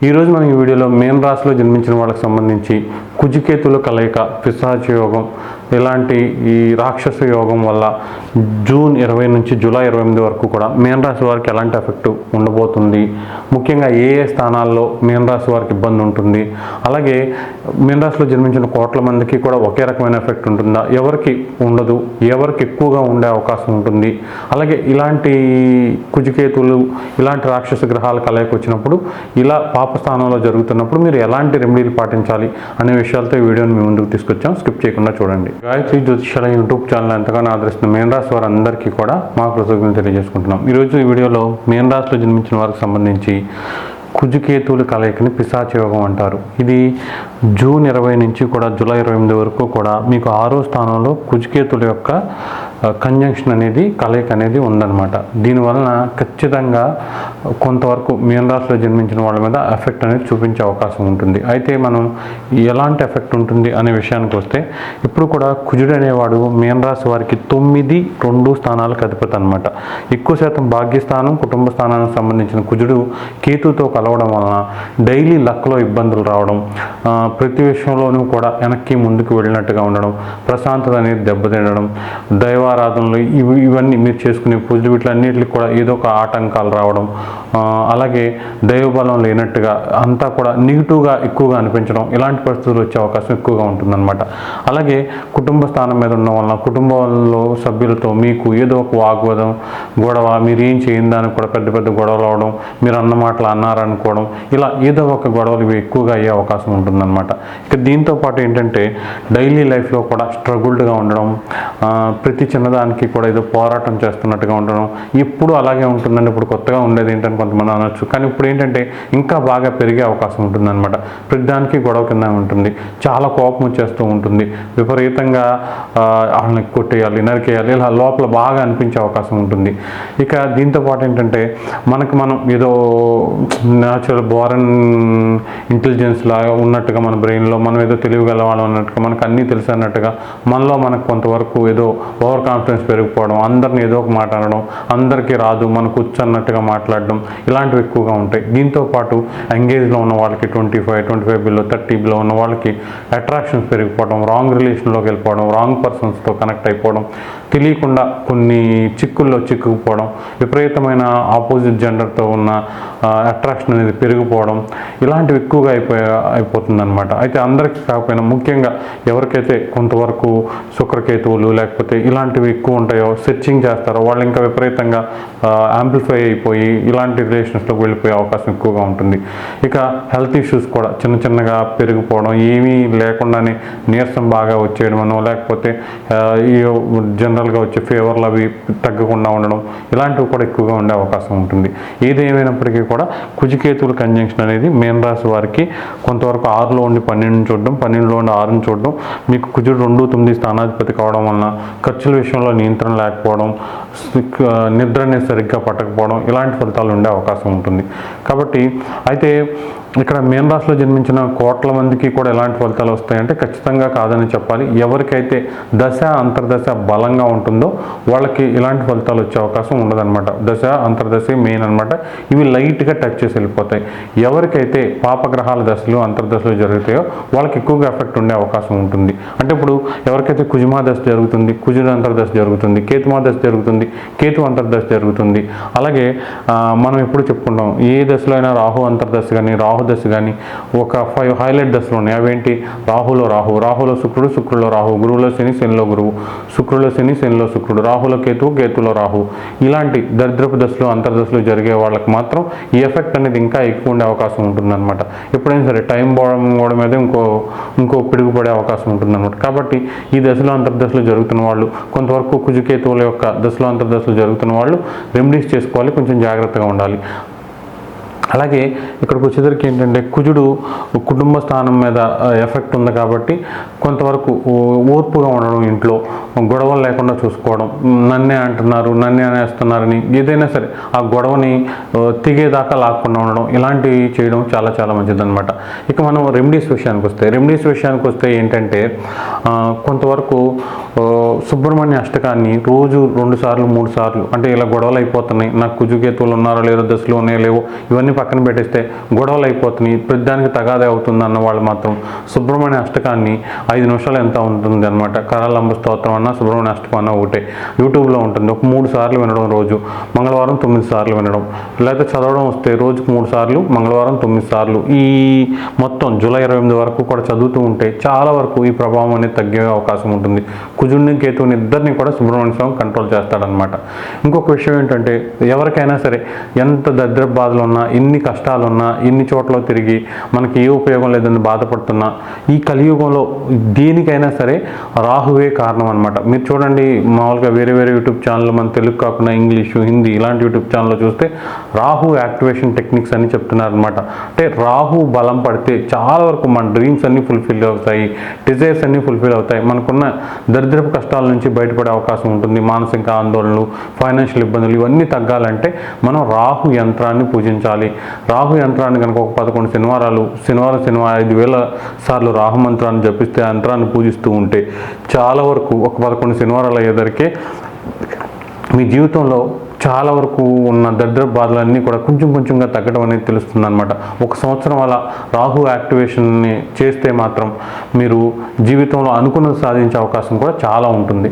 ఈరోజు మనం ఈ వీడియోలో మేన్ రాశిలో జన్మించిన వాళ్ళకి సంబంధించి కుజికేతుల కలయిక పిశాచ యోగం ఇలాంటి ఈ రాక్షస యోగం వల్ల జూన్ ఇరవై నుంచి జూలై ఇరవై ఎనిమిది వరకు కూడా మేన్ రాశి వారికి ఎలాంటి ఎఫెక్ట్ ఉండబోతుంది? ముఖ్యంగా ఏ ఏ స్థానాల్లో మేన్ రాశి వారికి ఇబ్బంది ఉంటుంది? అలాగే మేన్ రాశిలో జన్మించిన కోట్ల మందికి కూడా ఒకే రకమైన ఎఫెక్ట్ ఉంటుందా? ఎవరికి ఉండదు ఎవరికి ఎక్కువగా ఉండే అవకాశం ఉంటుంది? అలాగే ఇలాంటి కుజికేతులు ఇలాంటి రాక్షస గ్రహాల కలయిక వచ్చినప్పుడు ఇలా పాప స్థానంలో జరుగుతున్నప్పుడు మీరు ఎలాంటి రెమెడీలు పాటించాలి అనే విషయాలతో ఈ వీడియోని మీ ముందుకు తీసుకొచ్చాం. స్కిప్ చేయకుండా చూడండి. గాయత్రి జ్యోతిషాల యూట్యూబ్ ఛానల్ ఎంతగానో ఆదరిస్తున్న మీన రాశి వారందరికీ కూడా మా కృతజ్ఞతలు తెలియజేసుకుంటున్నాం. ఈరోజు ఈ వీడియోలో మేన్ రాశిలో జన్మించిన వారికి సంబంధించి కుజుకేతువుల కలయికని పిశాచ యోగం అంటారు. ఇది జూన్ ఇరవై నుంచి కూడా జూలై ఇరవై ఎనిమిది వరకు కూడా మీకు ఆరో స్థానంలో కుజుకేతుల యొక్క కంజంక్షన్ అనేది కలయిక అనేది ఉందన్నమాట. దీనివలన ఖచ్చితంగా కొంతవరకు మీన రాశిలో జన్మించిన వాళ్ళ మీద ఎఫెక్ట్ అనేది చూపించే అవకాశం ఉంటుంది. అయితే మనం ఎలాంటి ఎఫెక్ట్ ఉంటుంది అనే విషయానికి వస్తే ఇప్పుడు కూడా కుజుడు అనేవాడు మీన రాశి వారికి తొమ్మిది రెండు స్థానాలకు అధిపతి అనమాట ఎక్కువ శాతం భాగ్యస్థానం కుటుంబ స్థానానికి సంబంధించిన కుజుడు కేతుతో కలవడం వలన డైలీ లక్లో ఇబ్బందులు రావడం ప్రతి విషయంలోనూ కూడా వెనక్కి ముందుకు వెళ్ళినట్టుగా ఉండడం ప్రశాంతత అనేది దెబ్బతినడం దైవారాధనలు ఇవి ఇవన్నీ మీరు చేసుకునే పూజలు వీటిలన్నిటికి కూడా ఏదో ఒక ఆటంకాలు రావడం అలాగే దైవబలం లేనట్టుగా అంతా కూడా నెగిటివ్గా ఎక్కువగా అనిపించడం ఇలాంటి పరిస్థితులు వచ్చే అవకాశం ఎక్కువగా ఉంటుందన్నమాట. అలాగే కుటుంబ స్థానం మీద ఉండడం వలన కుటుంబంలో సభ్యులతో మీకు ఏదో ఒక వాగ్వాదం గొడవ మీరు ఏం చేయిందని కూడా పెద్ద పెద్ద గొడవలు అవడం మీరు అన్న మాటలు అన్నారనుకోవడం ఇలా ఏదో ఒక గొడవలు ఇవి ఎక్కువగా అయ్యే అవకాశం ఉంటుందన్నమాట. ఇక దీంతో పాటు ఏంటంటే డైలీ లైఫ్లో కూడా స్ట్రగుల్డ్గా ఉండడం ప్రతి చిన్నదానికి కూడా ఏదో పోరాటం చేస్తున్నట్టుగా ఉండడం ఎప్పుడు అలాగే ఉంటుందండి. ఇప్పుడు కొత్తగా ఉండేది ఏంటని కొంతమంది అనొచ్చు. కానీ ఇప్పుడు ఏంటంటే ఇంకా బాగా పెరిగే అవకాశం ఉంటుందన్నమాట. ప్రతిదానికి గొడవ కింద ఉంటుంది. చాలా కోపం వచ్చేస్తూ ఉంటుంది. విపరీతంగా వాళ్ళని కొట్టేయాలి నరికేయాలి ఇలా లోపల బాగా అనిపించే అవకాశం ఉంటుంది. ఇక దీంతో పాటు ఏంటంటే మనకు మనం ఏదో న్యాచురల్ బోరన్ ఇంటెలిజెన్స్ లాగా ఉన్నట్టుగా మన బ్రెయిన్లో మనం ఏదో తెలియగలవాళ్ళం అన్నట్టుగా మనకు అన్నీ తెలుసు అన్నట్టుగా మనలో మనకు కొంతవరకు ఏదో ఓవర్ కాన్ఫిడెన్స్ పెరిగిపోవడం అందరిని ఏదో ఒక మాట అనడం అందరికీ రాదు మనకు వచ్చు అన్నట్టుగా మాట్లాడడం ఇలాంటివి ఎక్కువగా ఉంటాయి. దీంతో పాటు ఎంగేజ్లో ఉన్న వాళ్ళకి twenty five twenty five below thirty below ఉన్న వాళ్ళకి అట్రాక్షన్స్ పెరిగిపోవడం రాంగ్ రిలేషన్లోకి వెళ్ళిపోవడం రాంగ్ పర్సన్స్తో కనెక్ట్ అయిపోవడం తెలియకుండా కొన్ని చిక్కుల్లో చిక్కుకుపోవడం విపరీతమైన ఆపోజిట్ జెండర్తో ఉన్న అట్రాక్షన్ అనేది పెరిగిపోవడం ఇలాంటివి ఎక్కువగా అయిపోయా అయిపోతుందన్నమాట. అయితే అందరికీ కాకపోయినా ముఖ్యంగా ఎవరికైతే కొంతవరకు శుక్రకేతువులు లేకపోతే ఇలాంటివి ఎక్కువ ఉంటాయో సెర్చింగ్ చేస్తారో వాళ్ళు ఇంకా విపరీతంగా యాంప్లిఫై అయిపోయి ఇలాంటి రిలేషన్స్లోకి వెళ్ళిపోయే అవకాశం ఎక్కువగా ఉంటుంది. ఇక హెల్త్ ఇష్యూస్ కూడా చిన్న చిన్నగా పెరిగిపోవడం ఏమీ లేకుండానే నీరసం బాగా వచ్చేయడమనో లేకపోతే ఈ జనరల్ జనరల్గా వచ్చే ఫేవర్లు అవి తగ్గకుండా ఉండడం ఇలాంటివి కూడా ఎక్కువగా ఉండే అవకాశం ఉంటుంది. ఏది ఏమైనప్పటికీ కూడా కుజికేతువుల కంజంక్షన్ అనేది మేన్ రాశి వారికి కొంతవరకు ఆరులో ఉండి పన్నెండుని చూడడం పన్నెండులో ఉండి ఆరుని చూడడం మీకు కుజుడు రెండు తొమ్మిది స్థానాధిపతి కావడం వలన ఖర్చుల విషయంలో నియంత్రణ లేకపోవడం సిక్- నిద్ర అనేది సరిగ్గా పట్టకపోవడం ఇలాంటి ఫలితాలు ఉండే అవకాశం ఉంటుంది. కాబట్టి అయితే ఇక్కడ మేన్ రాశిలో జన్మించిన కోట్ల మందికి కూడా ఎలాంటి ఫలితాలు వస్తాయంటే ఖచ్చితంగా కాదని చెప్పాలి. ఎవరికైతే దశ అంతర్దశ బలంగా ఉంటుందో వాళ్ళకి ఇలాంటి ఫలితాలు వచ్చే అవకాశం ఉండదన్నమాట. దశ అంతర్దశ మెయిన్ అనమాట ఇవి లైట్గా టచ్ చేసి వెళ్ళిపోతాయి. ఎవరికైతే పాపగ్రహాల దశలు అంతర్దశలు జరుగుతాయో వాళ్ళకి ఎక్కువగా ఎఫెక్ట్ ఉండే అవకాశం ఉంటుంది. అంటే ఇప్పుడు ఎవరికైతే కుజుమా దశ జరుగుతుంది కుజుడు అంతర్దశ జరుగుతుంది కేతుమా దశ జరుగుతుంది కేతు అంతర్దశ జరుగుతుంది. అలాగే మనం ఎప్పుడు చెప్పుకుంటాం ఏ దశలో అయినా రాహు అంతర్దశ కానీ రాహు దశ కానీ ఒక ఫైవ్ హైలైట్ దశలు ఉన్నాయి. అవేంటి? రాహులో రాహు రాహులో శుక్రుడు శుక్రులో రాహు గురువులో శని శనిలో గురువు. శుక్రులో శని శనిలో శుక్రుడు రాహులో కేతువు కేతులో రాహు. ఇలాంటి దరిద్రపు దశలు అంతర్దశలు జరిగే వాళ్ళకి మాత్రం ఈ ఎఫెక్ట్ అనేది ఇంకా ఎక్కువ ఉండే అవకాశం ఉంటుందన్నమాట. ఎప్పుడైనా సరే టైం పోవడం పోవడం మీద ఇంకో ఇంకో పిడుగుపడే అవకాశం ఉంటుందన్నమాట. కాబట్టి ఈ దశలో అంతర్దశలు జరుగుతున్న వాళ్ళు కొంతవరకు కుజుకేతువుల యొక్క దశలో అంతర్దశలు జరుగుతున్న వాళ్ళు రెమెడీస్ చేసుకోవాలి. కొంచెం జాగ్రత్తగా ఉండాలి. అలాగే ఇక్కడికి వచ్చేసరికి ఏంటంటే కుజుడు కుటుంబ స్థానం మీద ఎఫెక్ట్ ఉంది కాబట్టి కొంతవరకు ఓ- ఓర్పుగా ఉండడం ఇంట్లో గొడవలు లేకుండా చూసుకోవడం నన్నే అంటున్నారు నన్నే అనేస్తున్నారని ఏదైనా సరే ఆ గొడవని తిగేదాకా తెగేదాకా లాక్కుండా ఉండడం ఇలాంటివి చేయడం చాలా చాలా మంచిదన్నమాట. ఇక మనం రెమెడీస్ విషయానికి వస్తే రెమెడీస్ విషయానికి వస్తే ఏంటంటే కొంతవరకు సుబ్రహ్మణ్య అష్టకాన్ని రోజు రెండు సార్లు మూడు సార్లు అంటే ఇలా గొడవలు అయిపోతున్నాయి నాకు కుజుకేతువులు ఉన్నారో లేదో దశలు ఉన్నాయో లేవో ఇవన్నీ పక్కన పెట్టేస్తే గొడవలు అయిపోతున్నాయి ప్రతిదానికి తగాదే అవుతుంది అన్న వాళ్ళు మాత్రం సుబ్రహ్మణ్య అష్టకాన్ని ఐదు నిమిషాలు ఎంత ఉంటుంది అనమాట కరాలంబ స్తోత్రం అన్న సుబ్రహ్మణ్య అష్టకం అన్న ఒకటే. యూట్యూబ్లో ఉంటుంది. ఒక మూడు సార్లు వినడం రోజు మంగళవారం తొమ్మిది సార్లు వినడం. లేకపోతే చదవడం వస్తే రోజుకు మూడు సార్లు మంగళవారం తొమ్మిది సార్లు. ఈ మొత్తం జూలై ఇరవై ఎనిమిది వరకు కూడా చదువుతూ ఉంటే చాలా వరకు ఈ ప్రభావం అనేది తగ్గే అవకాశం ఉంటుంది. కుజుడిని కేతువుని ఇద్దరిని కూడా సుబ్రహ్మణ్య స్వామి కంట్రోల్ చేస్తాడనమాట ఇంకొక విషయం ఏంటంటే ఎవరికైనా సరే ఎంత దరిద్ర బాధలు ఉన్నా ఎన్ని కష్టాలున్నా ఇన్ని ఎన్ని చోట్ల తిరిగి మనకి ఏ ఉపయోగం లేదని బాధపడుతున్నా ఈ కలియుగంలో దేనికైనా సరే రాహువే కారణం అనమాట మీరు చూడండి మామూలుగా వేరే వేరే యూట్యూబ్ ఛానల్ మన తెలుగు కాకుండా ఇంగ్లీషు హిందీ ఇలాంటి యూట్యూబ్ ఛానల్లో చూస్తే రాహు యాక్టివేషన్ టెక్నిక్స్ అని చెప్తున్నారు అనమాట అంటే రాహు బలం పడితే చాలా వరకు మన డ్రీమ్స్ అన్నీ ఫుల్ఫిల్ అవుతాయి డిజైర్స్ అన్నీ ఫుల్ఫిల్ అవుతాయి. మనకున్న దరిద్రపు కష్టాల నుంచి బయటపడే అవకాశం ఉంటుంది. మానసిక ఆందోళనలు ఫైనాన్షియల్ ఇబ్బందులు ఇవన్నీ తగ్గాలంటే మనం రాహు యంత్రాన్ని పూజించాలి. రాహు యంత్రాన్ని కనుక ఒక పదకొండు శనివారాలు శనివారం శనివారం ఐదు వేల సార్లు రాహు మంత్రాన్ని జపిస్తే యంత్రాన్ని పూజిస్తూ ఉంటే చాలా వరకు ఒక పదకొండు శనివారాలు అయ్యేదరికే మీ జీవితంలో చాలా వరకు ఉన్న దరిద్ర బాధలన్నీ కూడా కొంచెం కొంచెంగా తగ్గడం అనేది తెలుస్తుంది అనమాట ఒక సంవత్సరం అలా రాహు యాక్టివేషన్ని చేస్తే మాత్రం మీరు జీవితంలో అనుకున్నది సాధించే అవకాశం కూడా చాలా ఉంటుంది.